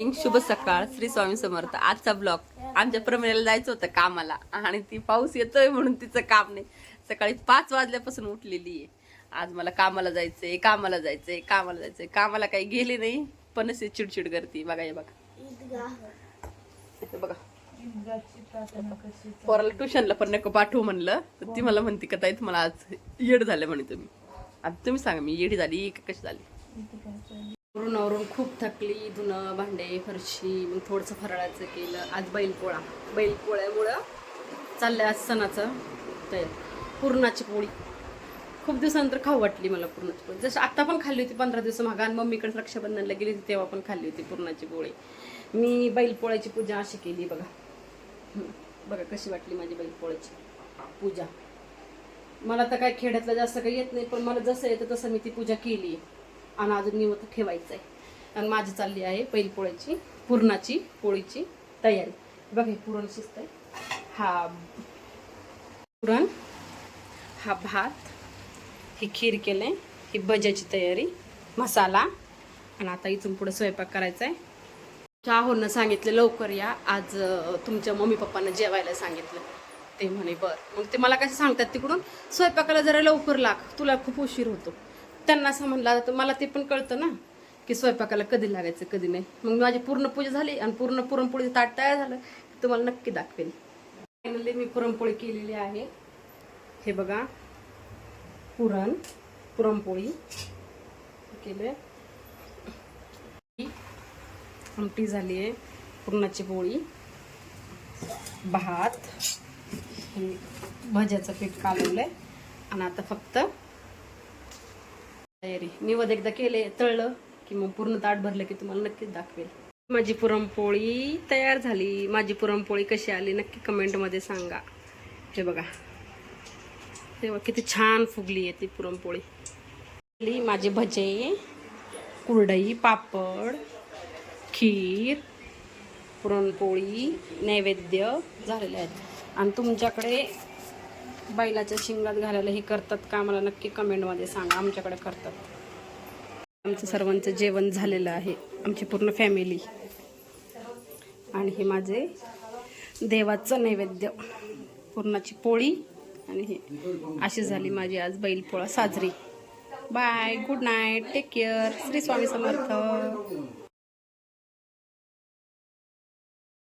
शुभ सकाळ श्री स्वामी समर्थ. आजचा ब्लॉग आमच्या प्रमेला जायचं होतं कामाला. आणि ती पाऊस येतोय म्हणून तिचं काम नाही. सकाळी पाच वाजल्यापासून उठलेली आहे. आज मला कामाला जायचंय कामाला जायचंय कामाला जायचंय. कामाला काही गेले नाही पण असे चिडचिड करते. बघा हे बघा. बघा. पोराला ट्युशनला पण नको पाठवू म्हणलं. तर ती मला म्हणते का ताई तुम्हाला आज येड झालं म्हणे तुम्ही. आता तुम्ही सांगा मी येडी झाली का कशी झाली? वरून वरून खूप थकली धुणं भांडे फरशी मग थोडंसं फराळाचं केलं. आज बैलपोळा. बैलपोळ्यामुळं चाललं आज सणाचं तर पुरणाची पोळी. खूप दिवसानंतर खाऊ वाटली मला पुरणाची पोळी. जसं आत्ता पण खाल्ली होती पंधरा दिवस मागं आणि मम्मीकडे रक्षाबंधनला गेली होती तेव्हा पण खाल्ली होती पुरणाची पोळी. मी बैलपोळ्याची पूजा अशी केली बघा. बघा कशी वाटली माझी बैलपोळ्याची पूजा. मला तर काय खेड्यातलं जास्त काही येत नाही पण मला जसं येतं तसं मी ती पूजा केली आणि अजून निवत ठेवायचं आहे आणि माझी चालली आहे पहिली पोळ्याची पुरणाची पोळीची तयारी. बघा हे पुरण शिजत आहे हा. पुरण हा भात ही खीर केले ही भज्याची तयारी मसाला. आणि आता इथून पुढे स्वयंपाक करायचा आहे राहुलनं सांगितलं लवकर या. आज तुमच्या मम्मी पप्पांना जेवायला सांगितलं. ते म्हणे बरं. मग ते मला कसं सांगतात तिकडून? स्वयंपाकाला जरा लवकर लाग. तुला खूप उशीर होतो. त्यांना असं म्हणलं तर मला ते पण कळतं ना की स्वयंपाकाला कधी लागायचं कधी नाही. मग माझी पूर्ण पूजा झाली आणि पूर्ण पुरणपोळीचं ताट तयार झालं तुम्हाला नक्की दाखवेल फायनली मी पुरणपोळी केलेली आहे. हे बघा. पुरण पुरणपोळी. केले आमटी झाली आहे. पुरणाची पोळी. भात. हे भज्याचं पीठ कालवलं आहे आणि आता फक्त तयारी. निवद एकदा केले तळलं की मग पूर्ण ताट भरलं की तुम्हाला नक्कीच दाखवेल. माझी पुरणपोळी तयार झाली. माझी पुरणपोळी कशी आली नक्की कमेंटमध्ये सांगा. हे बघा. तेव्हा किती छान फुगली आहे ती पुरणपोळी. माझे भजे कुरडई पापड खीर पुरणपोळी नैवेद्य झालेले आहेत. आणि तुमच्याकडे बैलाच्या शिंगात घालायला हे करतात का? मला नक्की कमेंटमध्ये सांगा. आमच्याकडे करतात. आमचं सर्वांचं जेवण झालेलं आहे. आमची पूर्ण फॅमिली. आणि हे माझे देवाचं नैवेद्य. पुरणाची पोळी आणि हे. अशी झाली माझी आज बैलपोळा साजरी. Bye good night take care Shri Swami Samarth.